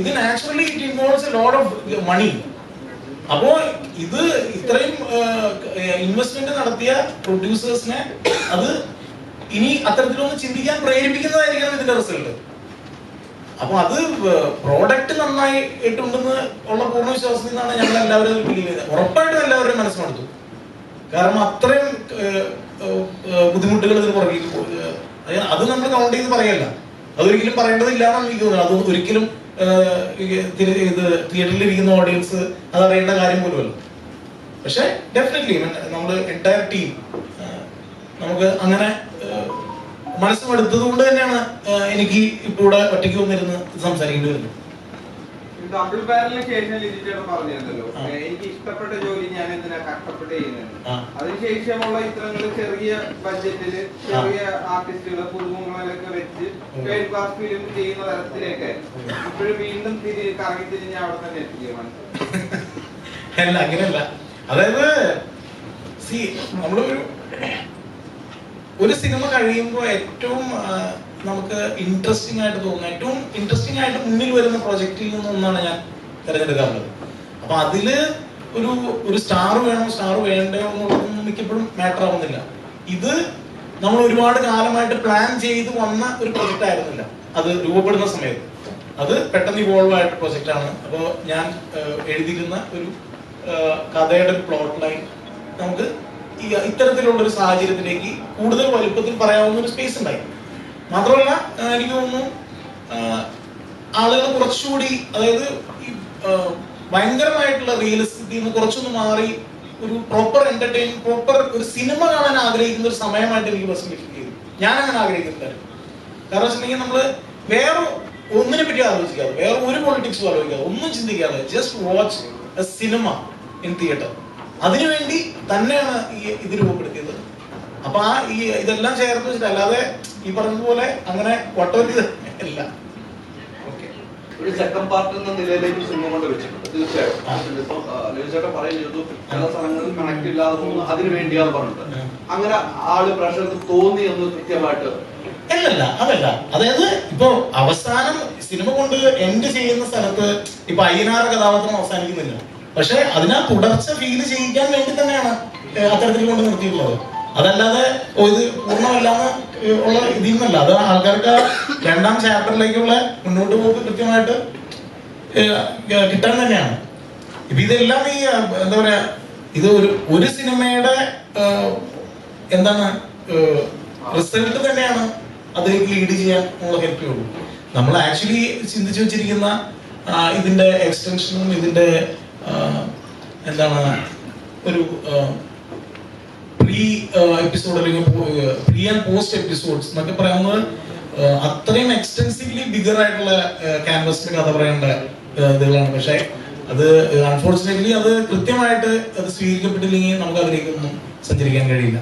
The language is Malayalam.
ഇത് naturally it involves a lot of money അപ്പോ ഇത് ഇത്രയും ഇൻവെസ്റ്റ്മെന്റ് നടത്തിയ പ്രൊഡ്യൂസേഴ്സിനെ അത് ഇനി അത്തരത്തിലൊന്ന് ചിന്തിക്കാൻ പ്രേരിപ്പിക്കുന്നതായിരിക്കണം ഇതിന്റെ റിസൾട്ട് അപ്പൊ അത് പ്രോഡക്റ്റ് നന്നായി ഇട്ടുണ്ടെന്ന് ഉള്ള പൂർണ വിശ്വാസത്തിൽ നിന്നാണ് ഞങ്ങൾ എല്ലാവരും ബിലീവ് ചെയ്തത്. ഉറപ്പായിട്ടും എല്ലാവരും മനസ്സിലെടുത്തു കാരണം അത്രയും ബുദ്ധിമുട്ടുകൾ ഇതിന് പുറകിൽ. അത് നമ്മൾ കൗണ്ട് ചെയ്ത് പറയല്ല. അതൊരിക്കലും പറയേണ്ടതില്ല എന്നാണ് എനിക്ക് തോന്നുന്നത്. അത് ഒരിക്കലും ഇത് തിയേറ്ററിൽ ഇരിക്കുന്ന ഓഡിയൻസ് അത് അറിയേണ്ട കാര്യം പോലുമല്ല. പക്ഷെ ഡെഫിനറ്റ്ലി നമ്മൾ എന്റയർ ടീം നമുക്ക് അങ്ങനെ മനസ്സുമെടുത്തത് മനസ്സ് മടുത്തത് കൊണ്ട് തന്നെയാണ് എനിക്ക് ഇപ്പോൾ ഇവിടെ ഒറ്റയ്ക്ക് വന്നിരുന്ന് സംസാരിക്കേണ്ടി വരുന്നത്. ഡബിൾ ബാരലിന് ശേഷം ലിജിറ്റേട്ടൻ പറഞ്ഞിരുന്നല്ലോ. എനിക്ക് ഇഷ്ടപ്പെട്ട ജോലി ഞാൻ എന്തിനാ കഷ്ടപ്പെട്ട് ചെയ്യുന്നത്. അതിനുശേഷമുള്ള ഇത്തരങ്ങൾ ചെറിയ ബഡ്ജറ്റിൽ ചെറിയ ആർട്ടിസ്റ്റുകളെ പുതുമുഖങ്ങളിലൊക്കെ വെച്ച് ഉം. ക്ലാസ് ഫിലിം ചെയ്യുന്ന തരത്തിലേക്ക് ഇപ്പോഴും വീണ്ടും തിരി കറങ്ങി തിരിഞ്ഞ് അവിടെ തന്നെ എത്തിക്കുക അല്ല അങ്ങനെയല്ല. അതായത് സി നമ്മളൊരു ഒരു സിനിമ കഴിയുമ്പോൾ ഏറ്റവും നമുക്ക് ഇൻട്രസ്റ്റിംഗ് ആയിട്ട് തോന്നുന്ന. ഏറ്റവും ഇൻട്രസ്റ്റിംഗ് ആയിട്ട് മുന്നിൽ വരുന്ന പ്രൊജക്റ്റിൽ നിന്നൊന്നാണ് ഞാൻ തിരഞ്ഞെടുക്കാറുള്ളത്. അപ്പൊ അതിൽ ഒരു ഒരു സ്റ്റാർ വേണോ സ്റ്റാർ വേണ്ടയോ എന്നുള്ളതൊന്നും മിക്കപ്പോഴും മാറ്റർ ആവുന്നില്ല. ഇത് നമ്മൾ ഒരുപാട് കാലമായിട്ട് പ്ലാൻ ചെയ്ത് വന്ന ഒരു പ്രൊജക്റ്റ് ആയിരുന്നില്ല. അത് രൂപപ്പെടുന്ന സമയത്ത്. അത് പെട്ടെന്ന് ഇവോൾവ് ആയിട്ട് പ്രൊജക്റ്റ് ആണ്. അപ്പോൾ ഞാൻ എഴുതിയിരുന്ന ഒരു കഥയുടെ ഒരു പ്ലോട്ട് ലൈൻ നമുക്ക് ഇത്തരത്തിലുള്ള ഒരു സാഹചര്യത്തിലേക്ക് കൂടുതൽ വലുപ്പത്തിൽ പറയാവുന്ന ഒരു സ്പേസ് ഉണ്ടായി. മാത്രമല്ല എനിക്ക് തോന്നുന്നു ആളുകൾ കുറച്ചുകൂടി അതായത് ഈ ഭയങ്കരമായിട്ടുള്ള റിയലിസ്റ്റിൽ നിന്ന് കുറച്ചൊന്ന് മാറി ഒരു പ്രോപ്പർ എന്റർടൈൻ പ്രോപ്പർ ഒരു സിനിമ കാണാൻ ആഗ്രഹിക്കുന്ന ഒരു സമയമായിട്ട് എനിക്ക് ബസ് ഫീൽ ചെയ്തു. ഞാൻ അങ്ങനെ ആഗ്രഹിക്കുന്നത് കാരണം വെച്ചിട്ടുണ്ടെങ്കിൽ നമ്മൾ വേറെ ഒന്നിനെ പറ്റി ആലോചിക്കാതെ വേറെ ഒരു പൊളിറ്റിക്സും ആലോചിക്കാതെ ഒന്നും ചിന്തിക്കാതെ just watch a cinema in theatre അതിനുവേണ്ടി തന്നെയാണ് ഈ ഇത് രൂപപ്പെടുത്തിയത്. അപ്പൊ ആ ഈ ഇതെല്ലാം ചേർത്ത് വെച്ചിട്ട് അല്ലാതെ ഈ പറഞ്ഞതുപോലെ അങ്ങനെ വട്ടവലി അല്ല. ഒരു സെക്കൻഡ് പാർട്ട് എന്ന നിലയിലേക്ക് സിനിമ കൊണ്ട് വെച്ചിട്ടുണ്ട്. തീർച്ചയായും. ലളിതേട്ടൻ പറയുന്നത് ചില സ്ഥലങ്ങളിൽ കണക്ട് ഇല്ലാതെ പോകുന്നു അതിനു വേണ്ടിയാണ് പറഞ്ഞിട്ട്. അങ്ങനെ ആൾ പ്രേക്ഷകർക്ക് തോന്നി എന്ന് കൃത്യമായിട്ട് അല്ലല്ല അതല്ല. അതായത് ഇപ്പൊ അവസാനം സിനിമ കൊണ്ട് എൻഡ് ചെയ്യുന്ന സ്ഥലത്ത് ഇപ്പൊ അയ്യനാറ് കഥാപാത്രം അവസാനിക്കുന്നില്ല. പക്ഷെ അതിനാ തുടർച്ച ഫീൽ ചെയ്യിക്കാൻ വേണ്ടി തന്നെയാണ് അത്തരത്തിൽ കൊണ്ട് നിർത്തിയിട്ടുള്ളത്. അതല്ലാതെ ഇത് പൂർണമല്ലാന്ന് ഉള്ള ഇതിൽ നിന്നല്ല അത് ആൾക്കാർക്ക് രണ്ടാം ചാപ്റ്ററിലേക്കുള്ള മുന്നോട്ട് പോക്ക് കൃത്യമായിട്ട് കിട്ടാൻ തന്നെയാണ്. ഇപ്പൊ ഇതെല്ലാം ഈ എന്താ പറയാ ഇത് ഒരു ഒരു സിനിമയുടെ എന്താണ് റിസൾട്ട് തന്നെയാണ് അതിലേക്ക് ലീഡ് ചെയ്യാൻ നമ്മളെ ഹെൽപ്പ് ചെയ്യുള്ളൂ നമ്മൾ ആക്ച്വലി ചിന്തിച്ചു വെച്ചിരിക്കുന്ന ഇതിന്റെ എക്സ്റ്റൻഷനും ഇതിന്റെ എന്താണ് ഒരു പ്രീ എപ്പിസോഡ് അല്ലെങ്കിൽ പ്രീ ആൻഡ് പോസ്റ്റ് എപ്പിസോഡ്സ് എന്നൊക്കെ പറയുന്നത് അത്രയും എക്സ്റ്റൻസീവ്ലി ബിഗർ ആയിട്ടുള്ള ക്യാൻവസിൽ കഥ പറയേണ്ട ഇതുകളാണ്. പക്ഷേ അത് അൺഫോർച്ചുനേറ്റ്ലി അത് കൃത്യമായിട്ട് അത് സ്വീകരിക്കപ്പെട്ടില്ലെങ്കിൽ നമുക്ക് അതിലേക്കൊന്നും സഞ്ചരിക്കാൻ കഴിയില്ല.